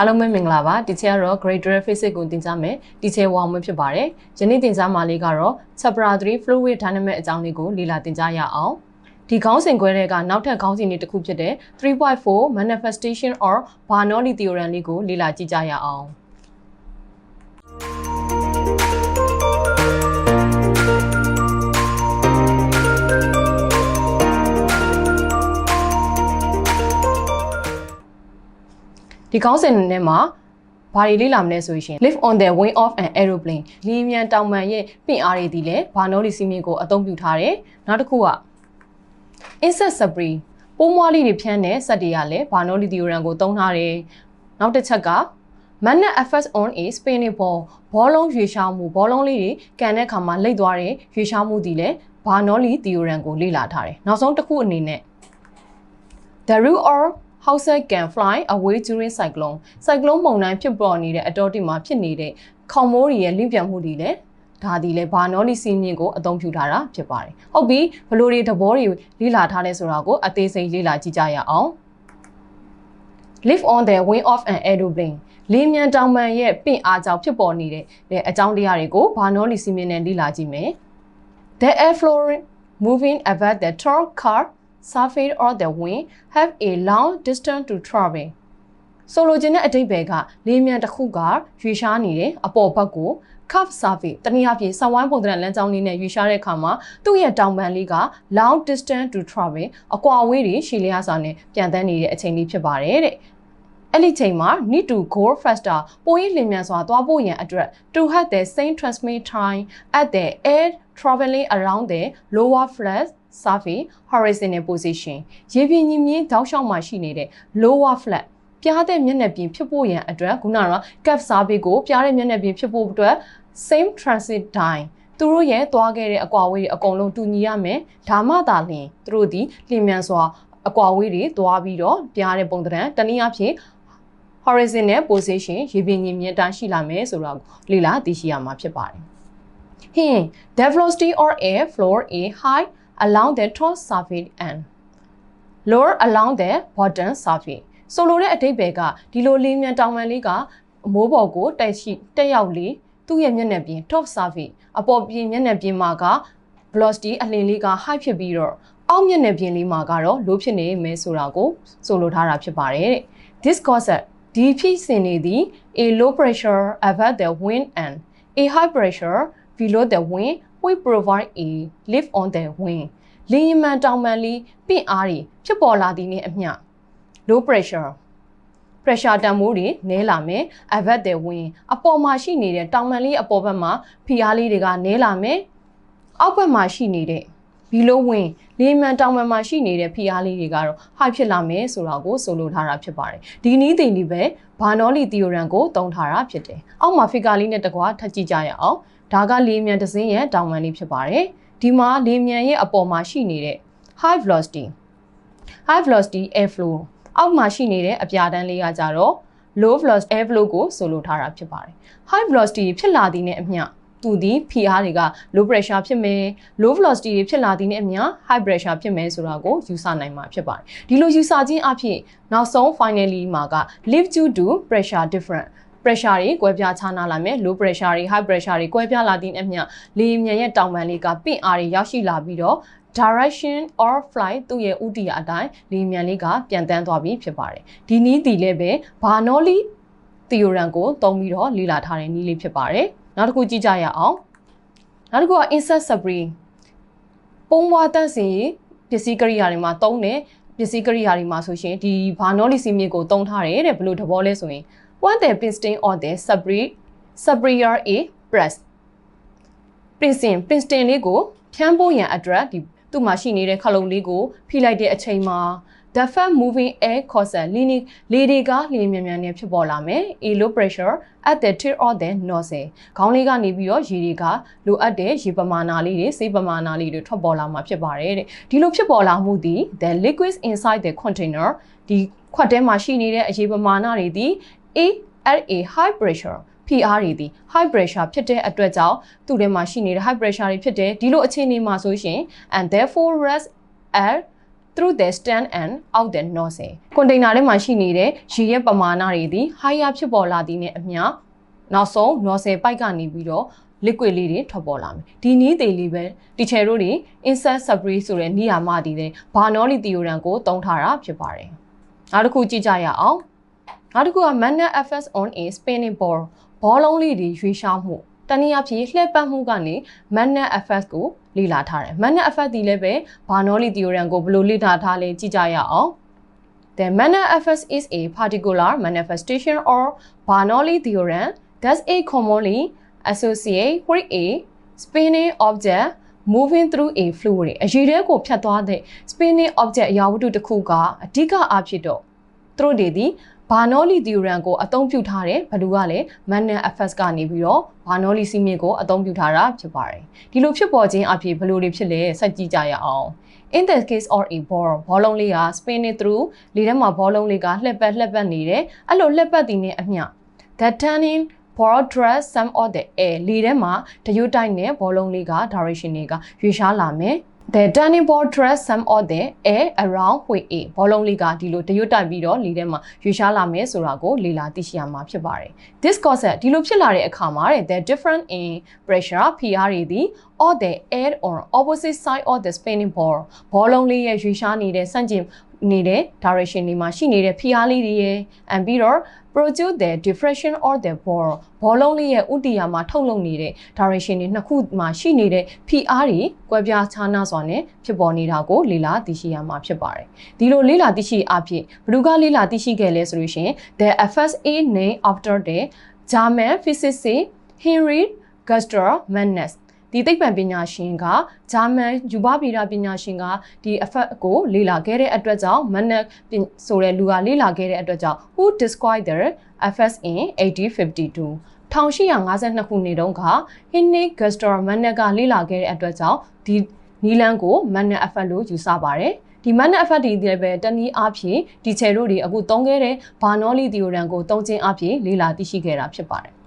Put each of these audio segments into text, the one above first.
အားလုံးပဲမင်္ဂလာပါဒီချက်ကတော့ Grade 12 Physics ကိုသင်ကြားမယ်ဒီချက်ဝအောင်မဖြစ်ပါတယ်ယနေ့သင်ကြားမှာလေးကတော့ Chapter 3 Fluid Dynamics အကြောင်းလေးကိုလေ့လာသင်ကြားရအောင်ဒီခေါင်းစဉ်ခွဲတဲ့ကနောက်ထပ်ခေါင်းစဉ်လေးတစ်ခုဖြစ်တဲ့3.4 Manifestation or Bernoulli Theorem လေးကိုလေ့လာကြည့်ကြရအောင် ဒီခေါင်းစဉ်ထဲမှာဘာတွေလေ့လာမလဲဆိုရင် live on the wing of an aeroplane လေယာဉ်မြန်တောင်ပန်ရဲ့ပင့်အားတွေဒီလေဘာနိုလီစီမင်းကိုအသုံးပြုထားတယ်နောက်တစ်ခုက insect spray ပိုးမွားလေးတွေဖြန်းတဲ့စက်တွေကလည်းဘာနိုလီသီယိုရမ်ကိုသုံးထားတယ်နောက်တစ်ချက်က magnet effect on a spinning ball ဘောလုံးရွေရှားမှုဘောလုံးလေးတွေကန်တဲ့အခါမှာလိမ့်သွားတဲ့ရွေရှားမှုဒီလေဘာနိုလီသီယိုရမ်ကိုလေ့လာထားတယ်နောက်ဆုံးတစ်ခုအနေနဲ့ the rule or Hausa can fly away during cyclone cyclone မုန်တိုင်းဖြစ်ပေါ်နေတဲ့အတော်တိမှာဖြစ်နေတဲ့ခေါင်မိုးတွေရဲ့လင့်ပြန်မှုတွေလည်းဒါဒီလေဘာနော်လီစီမြင့်ကိုအသုံးပြုထားတာဖြစ်ပါတယ်ဟုတ်ပြီဘလို့တွေသဘောတွေလေ့လာထားလဲဆိုတာကိုအသေးစိတ်လေ့လာကြည့်ကြရအောင် live on the wing of an aeroplane လေမြန်တောင်ပန်ရဲ့ပင့်အားကြောင့်ဖြစ်ပေါ်နေတဲ့အကြောင်းတရားတွေကိုဘာနော်လီစီမြင့်နဲ့လေ့လာကြည့်မယ် the air flow moving above the tall car surface or the wind have a long distance to travel ဆိုလိုချင်တဲ့အဓိပ္ပာယ်ကလေမြန်တစ်ခုကရွေရှားနေတယ်အပေါ်ဘက်ကို curve surface တနည်းအားဖြင့်စဝိုင်းပုံသဏ္ဍာန်လမ်းကြောင်းလေးနဲ့ရွေရှားတဲ့အခါမှာသူ့ရဲ့တောင်ပန်လေးက long distance to travel အကွာအဝေးတွေရှည်လျားစွာနဲ့ပြန်တန်းနေတဲ့အချိန်လေးဖြစ်ပါတယ်တဲ့အဲ့ဒီချိန်မှာ need to go faster ပိုရင်းလျင်မြန်စွာသွားဖို့ရန်အတွက် to have the same transmit time at the air traveling around the lower flat surface horizontal position ရေပြင်ညီမြင့်တောက်လျှောက်မှာရှိနေတဲ့ lower flat ပြားတဲ့မျက်နှာပြင်ဖြစ်ဖို့ရန်အတွက်ခုနကတော့ cap surface ကိုပြားတဲ့မျက်နှာပြင်ဖြစ်ဖို့အတွက် same transit time သူတို့ရဲ့သွားခဲ့တဲ့အကွာအဝေးတွေအကုန်လုံးတူညီရမယ်ဒါမှသာလျှင်သူတို့ဒီလျင်မြန်စွာအကွာအဝေးတွေသွားပြီးတော့ပြားတဲ့ပုံသဏ္ဍာန်တနည်းအားဖြင့် horizontal position ရေပြင်ညီမြင့်တိုင်းရှိလာမယ်ဆိုတော့လေ့လာသိရှိရမှာဖြစ်ပါတယ်ဟင်း the velocity or air flow a high along the top surface and lower along the bottom surface ဆိုလိုတဲ့အဓိပ္ပာယ်ကဒီလိုလေးမြန်တောင်ပန်လေးကအမိုးပေါ်ကိုတက်ရှိတက်ရောက်လေသူ့ရဲ့မျက်နှာပြင် top surface အပေါ်ပြင်မျက်နှာပြင်မှာက velocity အလင်းလေးက high ဖြစ်ပြီးတော့အောက်မျက်နှာပြင်လေးမှာကတော့ low ဖြစ်နေမယ်ဆိုတာကိုဆိုလိုထားတာဖြစ်ပါတယ်တဲ့ this causes ဒီဖြစ်စဉ်နေသည် a low pressure above the wind and a high pressure below the wind will provide a lift on the wind လင်းမှန်တောင်မှန်လေးပင့်အားတွေဖြစ်ပေါ်လာသည်နဲ့အမျှ low pressure pressure တန်မိုးတွေနည်းလာမယ် above the wind အပေါ်မှာရှိနေတဲ့တောင်မှန်လေးအပေါ်ဘက်မှာဖိအားလေးတွေကနည်းလာမယ်အောက်ဘက်မှာရှိနေတဲ့ဘီလိုဝင်လေးမှန်တောင်မှန်မှာရှိနေတဲ့ဖိအားလေးတွေကတော့ high ဖြစ်လာမယ်ဆိုတာကိုဆိုလိုထားတာဖြစ်ပါတယ်ဒီနည်းသိနေပဲဘာနော်လီသီယိုရမ်ကိုသုံးထားတာဖြစ်တယ်အောက်မှာ figure လေးနဲ့တကွာထပ်ကြည့်ကြရအောင် ဒါကလေးမြန်တစ်စင်းရဲ့တောင်မှန်လေးဖြစ်ပါတယ်ဒီမှာလေးမြန်ရဲ့အပေါ်မှာရှိနေတဲ့ high velocity high velocity air flow အောက်မှာရှိနေတဲ့အပြာတန်းလေးကကြတော့ low velocity air flow ကိုဆိုလိုထားတာဖြစ်ပါတယ် high velocity ဖြစ်လာသည်နဲ့အမျှသူဒီ PR တွေက low pressure ဖြစ်မယ် low velocity တွေဖြစ်လာသည်နဲ့အမျှ high pressure ဖြစ်မယ်ဆိုတာကိုယူဆနိုင်မှာဖြစ်ပါတယ်ဒီလိုယူဆခြင်းအဖြစ်နောက်ဆုံး finally မှာက live due to pressure different pressure တွေကွဲပြားခြားနားလာမယ် low pressure တွေ high pressure တွေကွဲပြားလာသည့်အမျှလေမြန်ရဲ့တောင်ပန်လေးကပင့်အားတွေရောက်ရှိလာပြီးတော့ direction or flight သူ့ရဲ့ဥတီယာအတိုင်းလေမြန်လေးကပြန်တန်းသွားပြီးဖြစ်ပါတယ်ဒီနည်းတည်လည်းပဲဘာနော်လီ theorem ကိုသုံးပြီးတော့လေ့လာထားတဲ့နည်းလေးဖြစ်ပါတယ်နောက်တစ်ခုကြည့်ကြရအောင်နောက်တစ်ခုက insert spray ပုံဝါတန့်စင်ရေးပစ္စည်းကိရိယာတွေမှာသုံးတဲ့ပစ္စည်းကိရိယာတွေမှာဆိုရှင်ဒီဘာနော်လီစီမြစ်ကိုသုံးထားတယ်တဲ့ဘယ်လိုသဘောလဲဆိုရင် one the piston or the spray sprayer a press ပင်စင်ပင်စတင်လေးကိုဖြန်းဖို့ရန်အတွက်ဒီသူ့မှာရှိနေတဲ့ခလုံးလေးကိုဖိလိုက်တဲ့အချိန်မှာ the fast moving air causes လီနီလေတွေကလင်းမြန်မြန်နဲ့ဖြစ်ပေါ်လာမယ် a low pressure at the tip of the nozzle ခေါင်းလေးကနေပြီးတော့ရေတွေကလိုအပ်တဲ့ရေပမာဏလေးတွေစေးပမာဏလေးတွေထွက်ပေါ်လာမှာဖြစ်ပါတယ်တဲ့ဒီလိုဖြစ်ပေါ်လာမှုသည် the liquids inside the container ဒီခွက်ထဲမှာရှိနေတဲ့အရေပမာဏတွေသည် a at a high pressure PR တွေဒီ high pressure ဖြစ်တဲ့အတွက်ကြောင့်သူ့ထဲမှာရှိနေတဲ့ high pressure တွေဖြစ်တယ်ဒီလိုအခြေအနေမှာဆိုရှင် and therefore rest at through the stand and out the nozzle ကွန်တိန်နာထဲမှာရှိနေတဲ့ရေရဲ့ပမာဏတွေသည် higher ဖြစ်ပေါ်လာသည်နဲ့အမျှနောက်ဆုံး nozzle ပိုက်ကနေပြီးတော့ liquid လေးတွေထွက်ပေါ်လာမယ်ဒီနည်းသေးလေးပဲ teacher တို့တွေ insert spray ဆိုတဲ့နေရာမှာတည်တဲ့ Bernoulli theorem ကိုသုံးထားတာဖြစ်ပါတယ်နောက်တစ်ခုကြည့်ကြရအောင် နောက်တစ်ခုက magnet effect on a spinning ball ဘောလုံးလေးတွေရွေးရှားမှုတနည်းအားဖြင့်လှည့်ပတ်မှုကနေ magnet effect ကိုလေ့လာထားတယ် magnet effect ဒီလည်းပဲ Bernoulli theorem ကိုဘယ်လိုလေ့လာထားလဲကြည့်ကြရအောင် The magnet effect is a particular manifestation or Bernoulli theorem that's a commonly associate with a spinning object moving through a fluid အရေးတဲ့ကိုဖြတ်သွားတဲ့ spinning object အရာဝတ္ထုတစ်ခုကအဓိကအားဖြင့်တော့သူတို့တွေဒီ ဘာနောလီ theorem ကိုအသုံးပြုထားတယ်ဘယ်သူကလဲ magnet effect ကနေပြီးတော့ဘာနောလီစီမင်းကိုအသုံးပြုထားတာဖြစ်ပါတယ်ဒီလိုဖြစ်ပေါ်ခြင်းအဖြစ်ဘယ်လိုတွေဖြစ်လဲဆက်ကြည့်ကြရအောင် in this case or a ball ဘောလုံးလေးက spinning through လေထဲမှာဘောလုံးလေးကလှည့်ပတ်လှည့်ပတ်နေတယ်အဲ့လိုလှည့်ပတ်တည်နေအမျှ that turning ball dress some of the air လေထဲမှာတရွတ်တိုက်နဲ့ဘောလုံးလေးက direction တွေကရွေ့ရှားလာမယ် the turning ball dress some of the air around with a ဘောလုံးလေးကဒီလိုတရွတ်တိုက်ပြီးတော့လေထဲမှာရွေ့ရှားလာမယ်ဆိုတာကိုလေ့လာသိရှိရမှာဖြစ်ပါတယ် this concept ဒီလိုဖြစ်လာတဲ့အခါမှာတဲ့ the different in pressure PR တွေဒီ or the air on opposite side of the spinning ball ဘောလုံးလေးရဲ့ရွေ့ရှားနေတဲ့ဆန့်ကျင် နေတဲ့ direction တွေမှာရှိနေတဲ့ဖိအားလေးတွေရဲ့ and ပြီးတော့ produce the diffraction or the ball ဘောလုံးလေးရဲ့ဥတီယာမှာထုတ်လုပ်နေတဲ့ direction တွေနှစ်ခုမှာရှိနေတဲ့ဖိအားတွေကွဲပြားခြားနားစွာနဲ့ဖြစ်ပေါ်နေတာကိုလေ့လာသိရှိရမှာဖြစ်ပါတယ်ဒီလိုလေ့လာသိရှိအဖြစ်ဘ누구ကလေ့လာသိရှိခဲ့လဲဆိုလို့ရှိရင် the FSA name after the German physicist Henry Gustav Magnus ဒီသိပ္ပံပညာရှင်ကဂျာမန်ယူဘဗီဒပညာရှင်ကဒီ effect ကိုလေ့လာခဲ့တဲ့အတွက်ကြောင့် Magnus ဆိုတဲ့လူကလေ့လာခဲ့တဲ့အတွက်ကြောင့် who described the effects in 1852 1852ခုနှစ်တုန်းက Henry Gustav Magnus ကလေ့လာခဲ့တဲ့အတွက်ကြောင့်ဒီနီလန်ကို Magnus effect လို့ယူဆပါတယ်ဒီ magnet effect တွေလည်းပဲတနည်းအားဖြင့်ဒီချယ်တို့တွေအခုသုံးခဲ့တဲ့ဘာနောလီ theorem ကိုသုံးခြင်းအပြင်လေ့လာသိရှိခဲ့တာဖြစ်ပါတယ်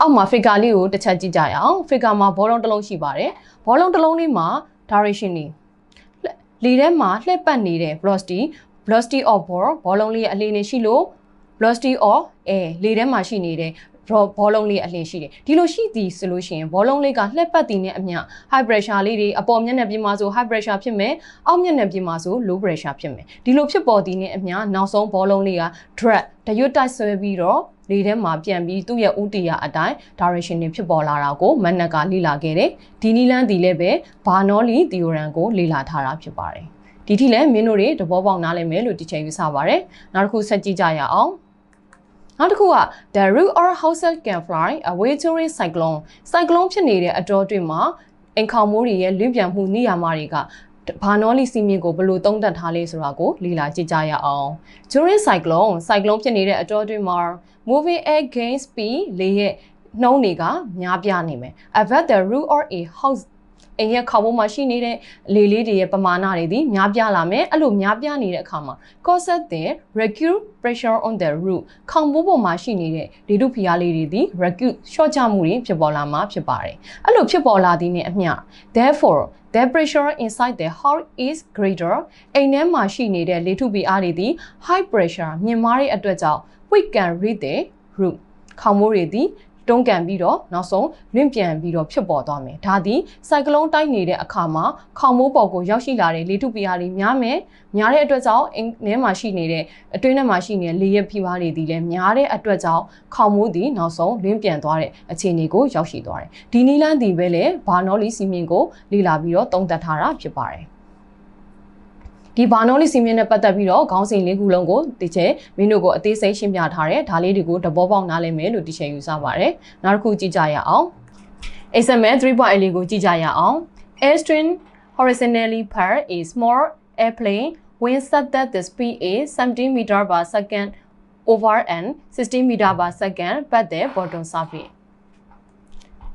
အောက်မှာ figure လေးကိုတစ်ချက်ကြည့်ကြရအောင် figure မှာဘောလုံးတစ်လုံးရှိပါတယ်ဘောလုံးတစ်လုံးလေးမှာ direction နေလေထဲမှာလှည့်ပတ်နေတဲ့ velocity velocity of ball ဘောလုံးလေးရဲ့အလင်းနေရှိလို့ velocity of air လေထဲမှာရှိနေတဲ့ ဘောလုံးလေးအလင်းရှိတယ်ဒီလိုရှိသည်ဆိုလို့ရှိရင်ဘောလုံးလေးကလှက်ပတ်တည်နေအမျှ high pressure လေးတွေအပေါ်မျက်နှာပြင်မှာဆို high pressure ဖြစ်မယ်အောက်မျက်နှာပြင်မှာဆို low pressure ဖြစ်မယ်ဒီလိုဖြစ်ပေါ်တည်နေအမျှနောက်ဆုံးဘောလုံးလေးက drag တရွတ်တိုက်ဆွဲပြီးတော့ လေထဲမှာပြန်ပြီးသူ့ရဲ့ဥတီယာအတိုင်း direction တွေဖြစ်ပေါ်လာတာကိုမက်နက်ကလေ့လာခဲ့တယ်ဒီနီလန်းဒီလည်းပဲဘာနောလီ theorem ကိုလေ့လာထားတာဖြစ်ပါတယ်ဒီထိလည်းမင်းတို့တွေသဘောပေါက်နားလည်မယ်လို့တီချင်ယူဆပါတယ်နောက်တစ်ခုဆက်ကြည့်ကြရအောင်နောက်တစ်ခုက the root or house can fly away during cyclone cyclone ဖြစ်နေတဲ့အတော်တွင်မှာအင်ခေါမိုးတွေရဲ့လွင့်ပြန်မှုနေရာမှာတွေက ဘာနောလီစီမင်းကိုဘယ်လိုသုံးသပ်ထားလဲဆိုတာကိုလေ့လာကြည့်ကြရအောင် during cyclone cyclone ဖြစ်နေတဲ့အတော်တွင်မှာ moving against speed လေရဲ့နှုံးတွေကများပြားနေမယ် about the root or a house အိမ်ရဲ့ခေါင်းပေါ်မှာရှိနေတဲ့လေလေးတွေရဲ့ပမာဏတွေဒီများပြားလာမယ်အဲ့လိုများပြားနေတဲ့အခါမှာ causes the recurrent pressure on the root ခေါင်းပေါ်ပေါ်မှာရှိနေတဲ့လေထုဖိအားလေးတွေဒီ recurrent ရှော့ချမှုတွေဖြစ်ပေါ်လာမှာဖြစ်ပါတယ်အဲ့လိုဖြစ်ပေါ်လာသည်နဲ့အမျှ therefore the pressure inside the heart is greater အိမ်ထဲမှာရှိနေတဲ့လေထုဖိအားတွေဒီ high pressure မြင့်မားတဲ့အတွက်ကြောင့် we can read the root ခေါင်းမိုးတွေဒီ တွန်းကန်ပြီးတော့နောက်ဆုံးလွင့်ပြန်ပြီးတော့ဖြစ်ပေါ်သွားမယ်ဒါသည်စိုက်ကလုန်းတိုက်နေတဲ့အခါမှာခေါင်မိုးပေါ်ကိုရောက်ရှိလာတဲ့လေထုပီယာတွေများမယ်များတဲ့အတွက်ကြောင့်အင်းထဲမှာရှိနေတဲ့အတွင်းထဲမှာရှိနေတဲ့လေရဲ့ဖိပါတွေဒီလည်းများတဲ့အတွက်ကြောင့်ခေါင်မိုးသည်နောက်ဆုံးလွင့်ပြန်သွားတဲ့အခြေအနေကိုရောက်ရှိသွားတယ်ဒီနီလန်းဒီပဲလေဘာနော်လီစီမင်းကိုလေ့လာပြီးတော့သုံးသပ်ထားတာဖြစ်ပါတယ် ဒီဘာနောလီစီမင်းနဲ့ပတ်သက်ပြီးတော့ခေါင်းစဉ်လေးခုလုံးကိုဒီချေမင်းတို့ကိုအသေးစိတ်ရှင်းပြထားတယ်ဒါလေးတွေကိုတဘောပေါက်နားလည်မယ်လို့ဒီချေယူဆပါတယ်နောက်တစ်ခုကြည့်ကြရအောင် XML 3.8လေးကိုကြည့်ကြရအောင် airstream horizontally per a small airplane when set that the speed is 17 meter per second over and 16 meter per second but the bottom surface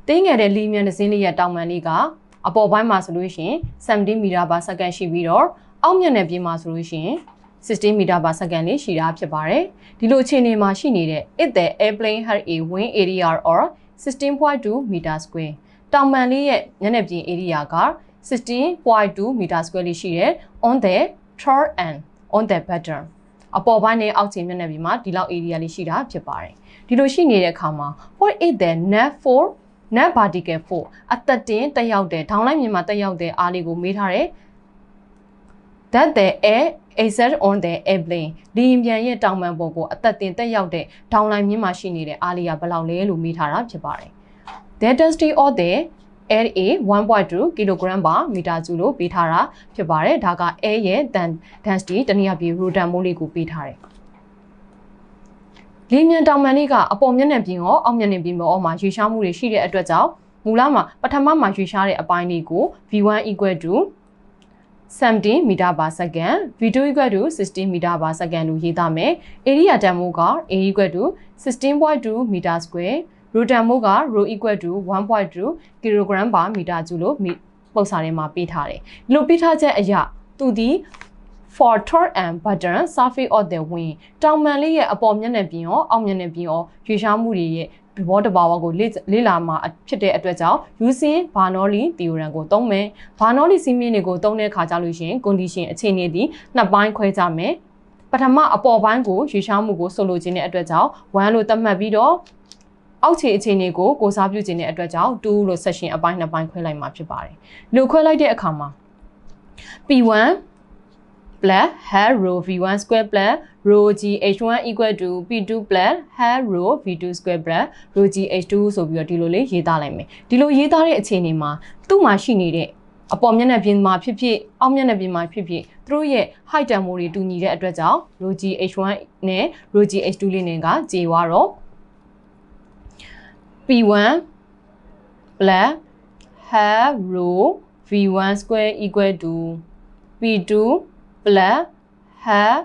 တင်းငယ်တဲ့လီမြန်တစ်စင်းလေးရဲ့တောင်ပံလေးကအပေါ်ပိုင်းမှာဆိုလို့ရှိရင်17 meter per second ရှိပြီးတော့ အောက်မျက်နှာပြင်မှာဆိုလို့ရှိရင်16 meter per second လေးရှိတာဖြစ်ပါတယ်ဒီလိုအခြေအနေမှာရှိနေတဲ့ it the airplane had a wing area or 16.2 meter square တောင်ပံလေးရဲ့မျက်နှာပြင် area က16.2 meter square လေးရှိတယ် on the third and on the pattern အပေါ်ပိုင်းနဲ့အောက်ခြေမျက်နှာပြင်မှာဒီလောက် area လေးရှိတာဖြစ်ပါတယ်ဒီလိုရှိနေတဲ့အခါမှာ what is the net for net vertical for အသက်တင်တက်ရောက်တဲ့ထောင်လိုက်မြင်မှာတက်ရောက်တဲ့အားလေးကိုမေးထားတယ် that the air exert on the airplane ဒီရင်ပြန်ရဲ့တောင်ပံပေါ်ကိုအသက်တင်တက်ရောက်တဲ့ထောင်လိုက်မြင်မှာရှိနေတဲ့အားလေးကဘယ်လောက်လဲလို့မေးထားတာဖြစ်ပါတယ် the density of the air a 1.2 kg per meter ကျူလို့ပေးထားတာဖြစ်ပါတယ်ဒါက air ရဲ့ density တနည်းအားဖြင့် rotor မိုးလေးကိုပေးထားတယ်လေမြန်တောင်ပံလေးကအပေါ်မျက်နှာပြင်ရောအောက်မျက်နှာပြင်ပေါ်မှာရွေရှားမှုတွေရှိတဲ့အတွက်ကြောင့်မူလမှာပထမမှာရွေရှားတဲ့အပိုင်းလေးကို v1 equal to 17 meter per second v2 equal to 16 meter per second လို့ရေးသားမယ် area တန်မိုးက a equal to 16.2 meter square rho တန်မိုးက rho equal to 1.2 kg per meter ကျူလို့ပုံစာထဲမှာပေးထားတယ်ဒီလိုပေးထားချက်အရသူဒီ for third and button surface of the wing တောင်မှန်လေးရဲ့အပေါ်မျက်နှာပြင်ရောအောက်မျက်နှာပြင်ရောရွေရှားမှုတွေရဲ့ သဘောတဘာဝကိုလေ့လာမှာဖြစ်တဲ့အတွက်ကြောင့် using Bernoulli theorem ကိုသုံးမယ်။ Bernoulli စီးမင်းတွေကိုသုံးတဲ့အခါကျလို့ရှိရင် condition အခြေအနေဒီနှစ်ပိုင်းခွဲကြမယ်။ပထမအပေါ်ပိုင်းကိုရွေရှားမှုကိုဆိုလိုချင်တဲ့အတွက်ကြောင့်1လို့သတ်မှတ်ပြီးတော့အောက်ခြေအခြေအနေကိုကိုစားပြုခြင်းတဲ့အတွက်ကြောင့်2လို့ section အပိုင်းနှစ်ပိုင်းခွဲလိုက်မှာဖြစ်ပါတယ်။လို့ခွဲလိုက်တဲ့အခါမှာ P1 plus hat row v1 square plus row g h1 equal to p2 plus hat row v2 square plus row g h2 ဆိုပြီးတော့ဒီလိုလေးရေးသားလိုက်မယ်ဒီလိုရေးသားတဲ့အခြေအနေမှာသူ့မှာရှိနေတဲ့အပေါ်မျက်နှာပြင်မှာဖြစ်ဖြစ်အောက်မျက်နှာပြင်မှာဖြစ်ဖြစ်သူတို့ရဲ့ height တန်မိုးတွေတူညီတဲ့အတွက်ကြောင့် row g h1 နဲ့ row g h2 လေးနဲ့ကကြေသွားတော့ p1 plus hat row v1 square equal to p2 plus half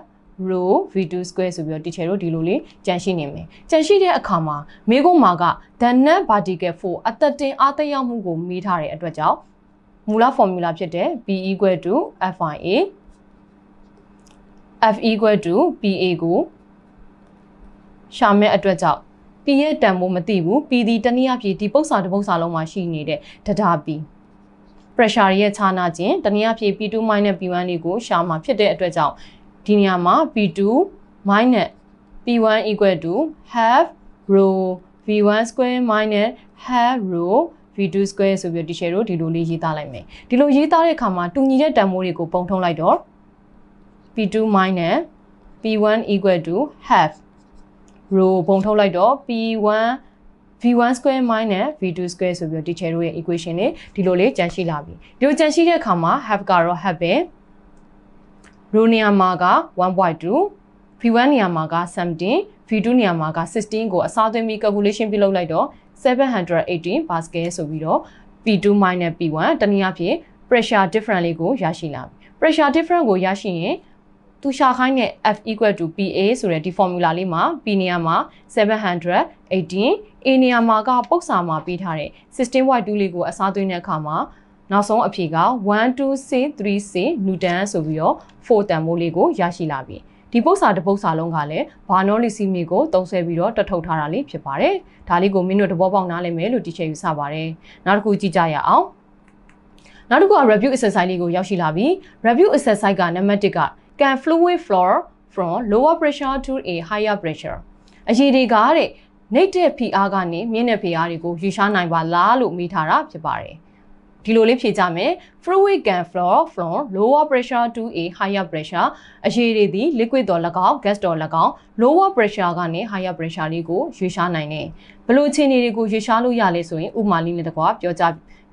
row v2 square ဆိုပြီးတော့ teacher တို့ဒီလိုလေးကြန့်ရှိနေမယ်။ကြန့်ရှိတဲ့အခါမှာမေးခွန်းမှာက the net vertical force အသက်တင်အားသက်ရောက်မှုကိုမေးထားတဲ့အတွက်ကြောင့်မူလ formula ဖြစ်တဲ့ b equal to fia f equal to pa ကိုရှာမဲ့အတွက်ကြောင့် p ရဲ့တန်ဖိုးမသိဘူး p ဒီတနည်းအားဖြင့်ဒီပု္ပ္ပစာတစ်ပု္ပ္ပစာလုံးမှာရှိနေတဲ့ဒတာ p pressure ရဲ့ခြားနာခြင်းတနည်းအားဖြင့် P2 P1 တွေကိုရှာမှာဖြစ်တဲ့အတွက်ကြောင့်ဒီနေရာမှာ P2 P1 equal to half rho V1 square minus half rho V2 square ဆိုပြီးဒီ share တို့ဒီလိုလေးရေးသားလိုက်မယ်ဒီလိုရေးသားတဲ့အခါမှာတူညီတဲ့တန်ဖိုးတွေကိုပုံထုံးလိုက်တော့ P2 P1 equal to half rho ပုံထုတ်လိုက်တော့ P1 v1 square minus v2 square ဆိုပြီးတော့ teacher တို့ရဲ့ equation တွေဒီလိုလေးကြန့်ရှိလာပြီဒီလိုကြန့်ရှိတဲ့အခါမှာ half ကတော့ half ပဲ row နေရာမှာက1.2 v1 နေရာမှာက17 v2 နေရာမှာက16ကိုအစားသွင်းပြီး calculation ပြုလုပ်လိုက်တော့718 pascal ဆိုပြီးတော့ p2 p1 တနည်းအားဖြင့် pressure difference လေးကိုရရှိလာပြီ pressure difference ကိုရရှိရင် သူရှာခိုင်းတဲ့ F equal to PA ဆိုတဲ့ဒီ formula လေးမှာ P နေရာမှာ718 A နေရာမှာကပုတ်စာမှာပေးထားတဲ့ 16Y2 လေးကိုအစားသွင်းတဲ့အခါမှာနောက်ဆုံးအဖြေက 12C3C နျူတန်ဆိုပြီးတော့4တန်မိုးလေးကိုရရှိလာပြီဒီပု္ပ္ပစာတစ်ပု္ပ္ပစာလုံးကလည်းဘာနောလီစီမီကိုတုံးဆွဲပြီးတော့တထုတ်ထားတာလေးဖြစ်ပါတယ်ဒါလေးကိုမင်းတို့တဘောပေါက်နားလည်မယ်လို့တီချယ်ယူဆပါတယ်နောက်တစ်ခုကြည့်ကြရအောင်နောက်တစ်ခုက review exercise လေးကိုရောက်ရှိလာပြီ review exercise ကနံပါတ်1က can fluid flow from lower pressure to a higher pressure အရေးတွေကတဲ့နေတဲ့ဖိအားကနေမြင့်တဲ့ဖိအားတွေကိုယူရှားနိုင်ပါလားလို့မေးထားတာဖြစ်ပါတယ်ဒီလိုလေးဖြေကြမယ် fluid can flow from lower pressure to a higher pressure အရေးတွေသည် liquid တော်၎င်း gas တော်၎င်း lower pressure ကနေ higher pressure လေးကိုရွေးရှားနိုင်တယ်ဘလို့အခြေအနေတွေကိုရွေးရှားလို့ရလဲဆိုရင်ဥမာလေးနဲ့တကွာပြောကြ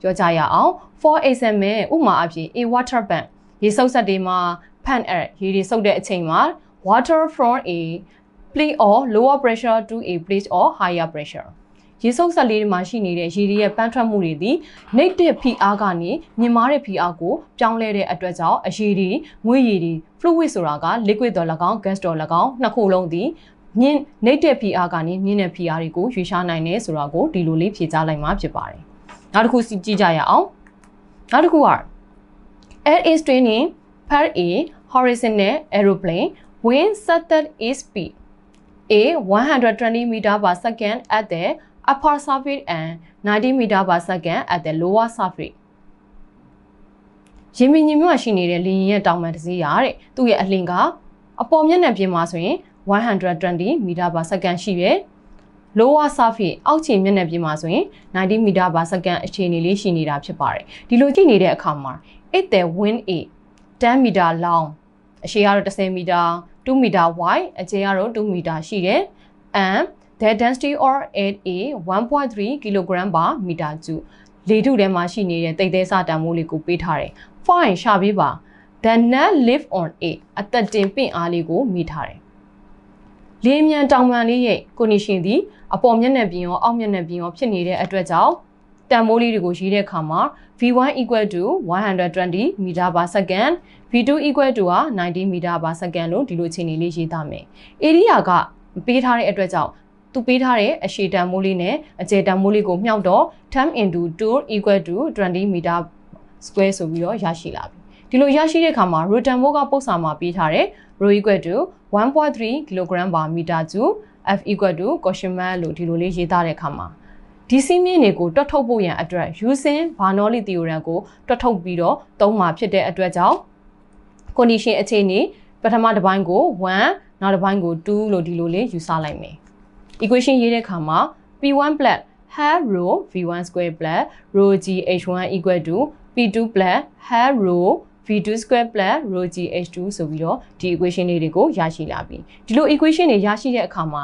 ပြောကြရအောင် for example ဥမာအဖြစ် a water pump ရေစုပ်ဆက်တွေမှာ pan air ရေတွေစုပ်တဲ့အချိန်မှာ water from a place or lower pressure to a place or higher pressure ရေစုပ်ဆက်လေးတွေမှာရှိနေတဲ့ရေတွေရဲ့ပန်းထွက်မှုတွေသည် negative ဖိအားကနေမြင့်မားတဲ့ဖိအားကိုပြောင်းလဲတဲ့အတွက်ကြောင့်အရေတွေငွေရည်တွေ fluid ဆိုတာက liquid တော်၎င်း gas တော်၎င်းနှစ်ခုလုံးသည်မြင့် negative ဖိအားကနေမြင့်တဲ့ဖိအားတွေကိုရွေးရှားနိုင်တယ်ဆိုတာကိုဒီလိုလေးဖြေကြားလိုက်မှာဖြစ်ပါတယ်။နောက်တစ်ခုကြည့်ကြရအောင်။နောက်တစ်ခုက air is training per a horizontal aeroplane when certain is speed a 120 meter per second at the upper surface and 90 meter per second at the lower surface ရင်မင်းညီမြရှိနေတဲ့လီရင်ရဲ့တောင်ပန်တစ်စီးရတဲ့သူ့ရဲ့အလင်ကအပေါ်မျက်နှာပြင်မှာဆိုရင်120 meter per second ရှိတယ် lower surface အောက်ခြေမျက်နှာပြင်မှာဆိုရင်90 meter per second အခြေအနေလေးရှိနေတာဖြစ်ပါတယ်ဒီလိုကြည့်နေတဲ့အခါမှာ it the wind a 10 meter long အရှည်ကတော့10 meter 2 meter wide အကျယ်ကတော့2 meter ရှိတယ် and the density or at a 1.3 kg per meter cube လေထုထဲမှာရှိနေတဲ့တိတ်သေးစတန်မိုးလေးကိုပေးထားတယ် fine ရှာပေးပါ the net live on a အသက်တင်ပင့်အားလေးကိုမိထားတယ်လေမြန်တောင်ပန်လေးရဲ့ condition သည်အပေါ်မျက်နှာပြင်ရောအောက်မျက်နှာပြင်ရောဖြစ်နေတဲ့အတွက်ကြောင့် တန်မိုးလေးတွေကိုရေးတဲ့အခါမှာ v1 equal to 120 meter per second v2 equal to 90 meter per second လို့ဒီလိုအခြေအနေလေးရေးသားမယ်။ area ကပေးထားတဲ့အတွက်ကြောင့်သူပေးထားတဲ့အရှည်တန်မိုးလေးနဲ့အကျယ်တန်မိုးလေးကိုမြှောက်တော့10 into 2 equal to 20 meter square ဆိုပြီးတော့ရရှိလာပြီ။ဒီလိုရရှိတဲ့အခါမှာ rotan မိုးကပုတ်စာမှာပေးထားတဲ့ rho equal to 1.3 kg per meter cube f equal to caution mark လို့ဒီလိုလေးရေးသားတဲ့အခါမှာ ဒီစီးမြင့်တွေကိုတွက်ထုတ်ဖို့ရန်အတွက် using Bernoulli theorem ကိုတွက်ထုတ်ပြီးတော့သုံးမှာဖြစ်တဲ့အတွက်ကြောင့် condition အခြေအနေပထမတစ်ပိုင်းကို1နောက်တစ်ပိုင်းကို2လို့ဒီလိုလေးယူဆလိုက်မယ် equation ရေးတဲ့အခါမှာ p1 plus half rho v1 square plus rho g h1 equal to p2 plus half rho v2 square plus rho g h2 ဆိုပြီးတော့ဒီ equation လေးတွေကိုရရှိလာပြီဒီလို equation တွေရရှိတဲ့အခါမှာ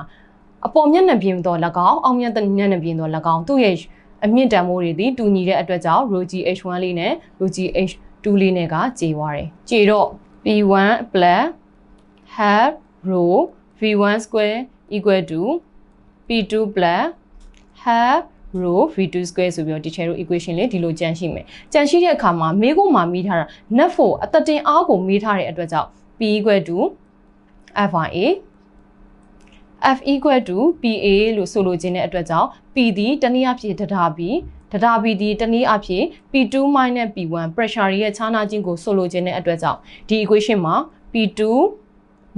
အပေါ်မျက်နှာပြင်တော့၎င်းအောက်မျက်နှာပြင်တော့၎င်းသူ့ရဲ့အမြင့်တန်မိုးတွေသည်တူညီတဲ့အတွက်ကြောင့် rho g h1 လေးနဲ့ rho g h2 လေးနဲ့ကကျေသွားတယ်ကျေတော့ p1 plus half rho v1 square equal to p2 plus half rho v2 square ဆိုပြီးတော့ teacher တို့ equation လေးဒီလိုကြံရှိမယ်။ကြံရှိတဲ့အခါမှာမေးခွန်းမှာမိထားတာ net for အသက်တင်အားကိုမေးထားတဲ့အတွက်ကြောင့် p equal to f1a f equal to pa လို့ဆိုလိုချင်တဲ့အတွက်ကြောင့် p သည်တနည်းအားဖြင့်တဒါ p တဒါ p သည်တနည်းအားဖြင့် p2 p1 pressure ရဲ့ခြားနာခြင်းကိုဆိုလိုချင်တဲ့အတွက်ကြောင့်ဒီ equation မှာ p2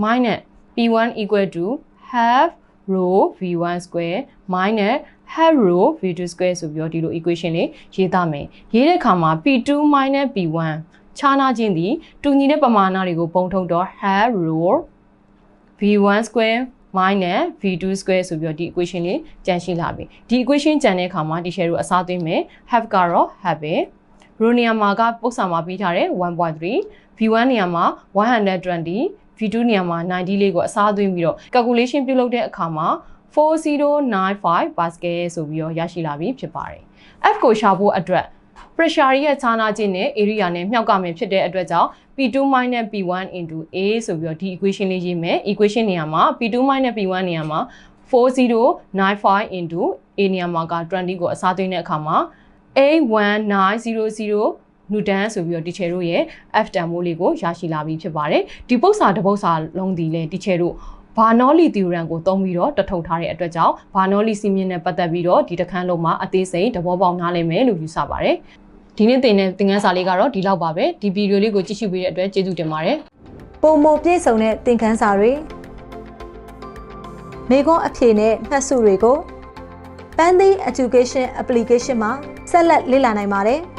minus p1 equal to half rho v1 square minus half rho v2 square ဆိုပြီးတော့ဒီလို equation လေးရေးသားမယ်ရေးတဲ့အခါမှာ p2 minus p1 ခြားနာခြင်းသည်တူညီတဲ့ပမာဏတွေကိုပုံထုတ်တော့ half rho v1 square minus v2 square ဆိုပြီးတော့ဒီ equation လေးကြံရှိလာပြီဒီ equation ကြံတဲ့အခါမှာဒီ share ကိုအစားသွင်းမယ် half ကတော့ half ပဲ rho နေရာမှာကပုတ်စာမှာပြီးထားတဲ့1.3 v1 နေရာမှာ120 V2 နေရာမှာ90လေးကိုအစားသွင်းပြီးတော့ calculation ပြုလုပ်တဲ့အခါမှာ4095 pascal ဆိုပြီးတော့ရရှိလာပြီဖြစ်ပါတယ်။ F ကိုရှာဖို့အတွက် pressure ရဲ့ခြားနာခြင်းနဲ့ area နဲ့မြှောက်ကမယ်ဖြစ်တဲ့အတွက်ကြောင့် P2 P1 A ဆိုပြီးတော့ဒီ equation လေးရေးမယ် equation နေရာမှာ P2 P1 နေရာမှာ4095 into A နေရာမှာက20ကိုအစားသွင်းတဲ့အခါမှာ A1900 နူတန်ဆိုပြီးတော့တီချယ်တို့ရဲ့ F တန်မိုးလေးကိုရရှိလာပြီးဖြစ်ပါတယ်ဒီပု္ပ္ပစာတစ်ပု္ပ္စာလုံးဒီလေတီချယ်တို့ ဘာနောလီသီယိုရမ်ကိုသုံးပြီးတော့တထုတ်ထားတဲ့အတွက်ကြောင့်ဘာနောလီစီမင်းနဲ့ပတ်သက်ပြီးတော့ဒီတစ်ခန်းလုံးမှာအသေးစိတ်သဘောပေါက်နားလည်မယ်လို့ယူဆပါတယ်ဒီနေ့သင်တဲ့သင်ခန်းစာလေးကတော့ဒီလောက်ပါပဲဒီဗီဒီယိုလေးကိုကြည့်ရှုပေးတဲ့အတွက်ကျေးဇူးတင်ပါတယ်ပုံမပြည့်စုံတဲ့သင်ခန်းစာတွေမိခွန်းအဖြေနဲ့မှတ်စုတွေကို Pandy Education Application မှာဆက်လက်လေ့လာနိုင်ပါတယ်။